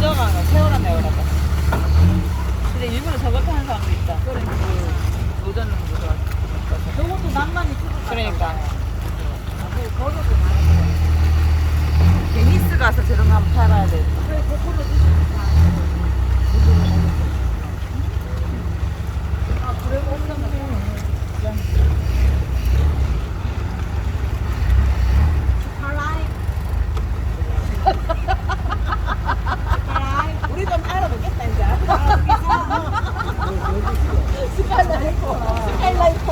부정하노 세월아 내오라고 근데 일부러 저걸 타는 사람도 있다. 그래 그 노전은 무서워 저것도 낭만이 투 그러니까. 거기서 재밌어 가서 저런 거 한번 팔아야 돼. 그래 거꾸로